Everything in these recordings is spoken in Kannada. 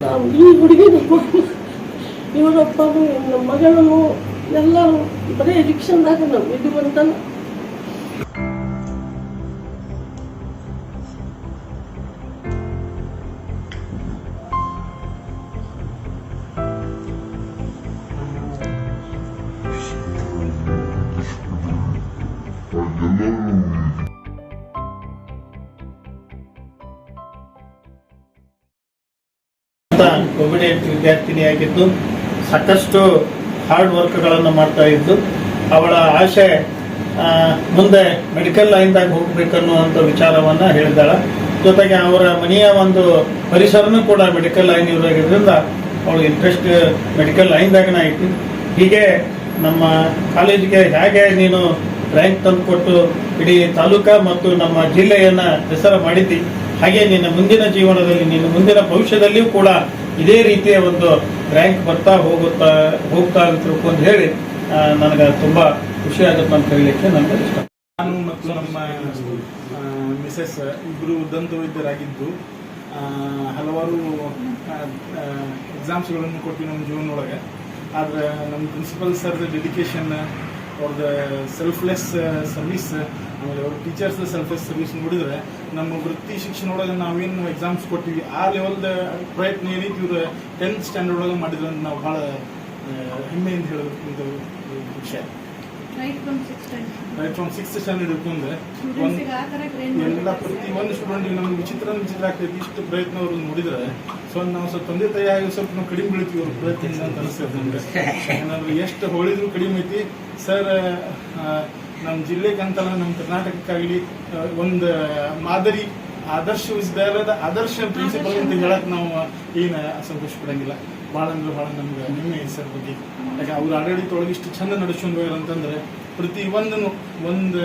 ನಾವು ಈ ಹುಡುಗಿನಪ್ಪ ಇವರಪ್ಪ ನಮ್ಮ ಮಗಳನ್ನು ಎಲ್ಲರೂ ಬರೀ ಎಜುಕೇಶನ್ದಾಗ ನಾವು ಇದು ಅಂತಲ್ಲ. ಕೋವಿಡ್ ವಿದ್ಯಾರ್ಥಿನಿಯಾಗಿದ್ದು, ಸಾಕಷ್ಟು ಹಾರ್ಡ್ ವರ್ಕ್ಗಳನ್ನು ಮಾಡ್ತಾ ಇದ್ದು, ಅವಳ ಆಸೆ ಮುಂದೆ ಮೆಡಿಕಲ್ ಲೈನ್ದಾಗ ಹೋಗ್ಬೇಕನ್ನುವಂಥ ವಿಚಾರವನ್ನು ಹೇಳಿದಾಳ ಜೊತೆಗೆ ಅವರ ಮನೆಯ ಒಂದು ಪರಿಸರನೂ ಕೂಡ ಮೆಡಿಕಲ್ ಲೈನ್ ಇರೋದ್ರಿಂದ ಅವಳು ಇಂಟ್ರೆಸ್ಟ್ ಮೆಡಿಕಲ್ ಲೈನ್ದಾಗನ ಐತಿ ಹೀಗೆ ನಮ್ಮ ಕಾಲೇಜಿಗೆ ಹೇಗೆ ನೀನು ರ್ಯಾಂಕ್ ತಂದು ಕೊಟ್ಟು ಇಡೀ ತಾಲೂಕಾ ಮತ್ತು ನಮ್ಮ ಜಿಲ್ಲೆಯನ್ನು ಹೆಸರು ಮಾಡಿದ್ದಿ, ಹಾಗೆ ನಿನ್ನ ಮುಂದಿನ ಜೀವನದಲ್ಲಿ, ನಿನ್ನ ಮುಂದಿನ ಭವಿಷ್ಯದಲ್ಲಿಯೂ ಕೂಡ ಇದೇ ರೀತಿಯ ಒಂದು ರ್ಯಾಂಕ್ ಬರ್ತಾ ಹೋಗುತ್ತಾ, ಹೋಗ್ತಾ ಅಂತ ಹೇಳಿ ನನಗೆ ತುಂಬಾ ಖುಷಿ ಆಗುತ್ತೆ ಅಂತ ಹೇಳಲಿಕ್ಕೆ ನನಗೆ ಇಷ್ಟ. ನಾನು ಮತ್ತು ನಮ್ಮ ಮಿಸಸ್ ಇಬ್ಬರು ದಂತ ವೈದ್ಯರಾಗಿದ್ದು ಹಲವಾರು ಎಕ್ಸಾಮ್ಸ್ಗಳನ್ನು ಕೊಟ್ಟು ನಮ್ಮ ಜೀವನ ಒಳಗೆ ಆದರೆ ನಮ್ಮ ಪ್ರಿನ್ಸಿಪಲ್ ಸರ್ ಡೆಡಿಕೇಶನ್ ಅವ್ರದ್ದು ಸೆಲ್ಫ್ಲೆಸ್ ಸರ್ವಿಸ್ ಆಮೇಲೆ ಅವ್ರ ಟೀಚರ್ಸ್ ಸೆಲ್ಫ್ಲೆಸ್ ಸರ್ವಿಸ್ ನೋಡಿದ್ರೆ ನಮ್ಮ ವೃತ್ತಿ ಶಿಕ್ಷಣ ಒಳಗೆ ನಾವೇನು ಎಕ್ಸಾಮ್ಸ್ ಕೊಟ್ಟಿವಿ, ಆ ಲೆವೆಲ್ದ ಪ್ರಯತ್ನ ಏನೈತಿ ಇವ್ರು ಟೆಂತ್ ಸ್ಟ್ಯಾಂಡರ್ಡ್ ಒಳಗೆ ಮಾಡಿದ್ರು ನಾವು ಭಾಳ ಹೆಮ್ಮೆಯಿಂದ ಇದು ವಿಷಯ. ರೈಟ್ ಫ್ರಮ್ ಸಿಕ್ಸ್ ಸ್ಟ್ಯಾಂಡರ್ಡ್ ಹಿಡ್ಕೊಂಡ್ರೆ ಟ್ರೈನ್ ಎಲ್ಲ ಪ್ರತಿ ಒಂದು ಸ್ಟೂಡೆಂಟ್ ನಮ್ಗೆ ವಿಚಿತ್ರ ವಿಚಿತ್ರ ಆಗ್ತೈತಿ ಇಷ್ಟು ಪ್ರಯತ್ನ ಅವರು ನೋಡಿದ್ರೆ ಸೊ ನಾವು ಸ್ವಲ್ಪ ತಂದೆ ತಾಯಿ ಆಗಿ ಸ್ವಲ್ಪ ನಾವು ಕಡಿಮೆ ಬೀಳ್ತೀವಿ ಅವ್ರ ಪ್ರಯತ್ನ ಅಂತ ಅನಿಸ್ತದೆ ನಮ್ಗೆ. ಏನಾದ್ರು ಎಷ್ಟು ಹೊಳಿದ್ರು ಕಡಿಮೆ ಐತಿ. ಸರ್ ನಮ್ಮ ಜಿಲ್ಲೆಗಂತಲ್ಲ ನಮ್ಮ ಕರ್ನಾಟಕಕ್ಕಾಗಲಿ ಒಂದು ಮಾದರಿ ಆದರ್ಶ ವಿದ್ಯಾಲಯದ ಆದರ್ಶ ಪ್ರಿನ್ಸಿಪಲ್ ಅಂತ ಹೇಳಕ್ ನಾವು ಏನು ಸಂತೋಷ ಪಡಂಗಿಲ್ಲ ಭಾಳ ಅಂದ್ರೆ ಭಾಳ ನಮ್ಗೆ ಐತಿ ಸರ್ ಬಗ್ಗೆ. ಯಾಕೆ ಅವ್ರ ಆಡಳಿತ ಒಳಗೆ ಇಷ್ಟು ಚಂದ ನಡ್ಸ್ಕೊಂಡು ಅಂತಂದ್ರೆ ಪ್ರತಿ ಒಂದನ್ನು ಒಂದು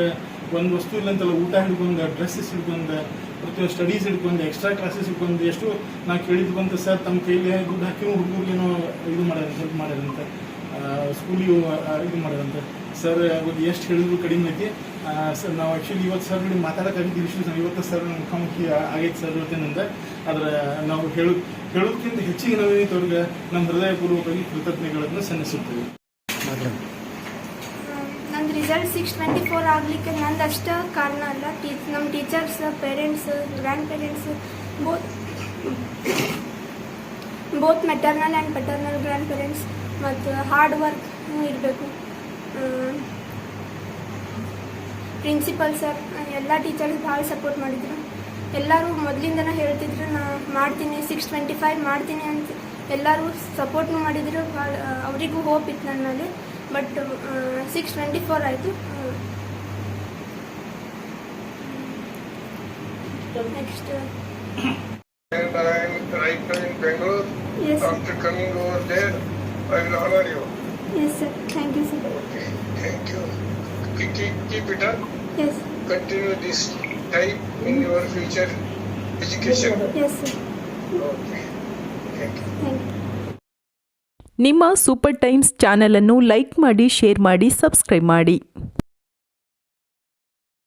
ಒಂದು ವಸ್ತು ಇಲ್ಲ ಅಂತಲ್ಲ ಊಟ ಹಿಡ್ಕೊಂಡು ಡ್ರೆಸ್ಸಸ್ ಹಿಡ್ಕೊಂಡು ಪ್ರತಿಯೊಂದು ಸ್ಟಡೀಸ್ ಹಿಡ್ಕೊಂಡು ಎಕ್ಸ್ಟ್ರಾ ಕ್ಲಾಸಸ್ ಹಿಡ್ಕೊಂಡು, ಎಷ್ಟು ನಾ ಕೇಳಿದ್ ಬಂತು ಸರ್ ತಮ್ಮ ಕೈಲಿ ದುಡ್ಡು ಹಾಕಿ ಹುಡುಗರಿಗೇನೋ ಇದು ಮಾಡ್ಯಾರ ಹೆಲ್ಪ್ ಮಾಡ್ಯಾರಂತೆ ಸ್ಕೂಲಿಗೂ ಇದು ಮಾಡ್ಯಾರಂತೆ ಸರ್ ಅವ್ರಿಗೆ ಎಷ್ಟು ಹೇಳಿದ್ರು ಕಡಿಮೆ ಐತಿ. ಸರ್ ನಾವು ಆ್ಯಕ್ಚುಲಿ ಇವತ್ತು ಸರ್ ನೋಡಿ ಮಾತಾಡೋಕ್ಕಾಗಿದ್ದು ಇಶ್ಯೂಸ್ ನಾವು ಇವತ್ತು ಸರ್ ಮುಖಾಮುಖಿ ಆಗೈತೆ ಸರ್ ಇವತ್ತಿನಿಂದ ಆದ್ರೆ ನಾವು ಹೇಳು ಹೇಳೋದಕ್ಕಿಂತ ಹೆಚ್ಚಿಗೆ ನಾವೇನೈತೆ ಅವ್ರಿಗೆ? ನಮ್ಮ ಹೃದಯಪೂರ್ವಕವಾಗಿ ಕೃತಜ್ಞತೆಗಳನ್ನು ಸಲ್ಲಿಸುತ್ತೇವೆ. ನಂದು ರಿಸಲ್ಟ್ ಸಿಕ್ಸ್ ಟ್ವೆಂಟಿ ಫೋರ್ ಆಗಲಿಕ್ಕೆ ನಂದು ಅಷ್ಟೇ ಕಾರಣ ಅಲ್ಲ. ಟೀಚ್ ನಮ್ಮ teachers parents grand parents both both maternal and paternal grand parents ಮತ್ತು ಹಾರ್ಡ್ ವರ್ಕ್ ಇರಬೇಕು ಪ್ರಿನ್ಸಿಪಲ್ ಸರ್ ಎಲ್ಲ ಟೀಚರ್ಸ್ ಭಾಳ ಸಪೋರ್ಟ್ ಮಾಡಿದ್ರು. ಎಲ್ಲರೂ ಮೊದಲಿಂದನೇ ಹೇಳ್ತಿದ್ರು ನಾ ಮಾಡ್ತೀನಿ ಸಿಕ್ಸ್ ಟ್ವೆಂಟಿ ಫೈವ್ ಮಾಡ್ತೀನಿ ಅಂತ ಎಲ್ಲರೂ ಸಪೋರ್ಟ್ನು ಮಾಡಿದರು. ಅವರಿಗೂ ಹೋಪ್ ಇತ್ತು ನನ್ನಲ್ಲಿ. ಬಟ್ ಸಿಕ್ಸ್ ಟ್ವೆಂಟಿ ಫೋರ್ ಆಯಿತು. Next continue this type in your future yes sir. Thank you ನಿಮ್ಮ ಸೂಪರ್ ಟೈಮ್ಸ್ ಚಾನಲನ್ನು ಲೈಕ್ ಮಾಡಿ ಶೇರ್ ಮಾಡಿ ಸಬ್ಸ್ಕ್ರೈಬ್ ಮಾಡಿ.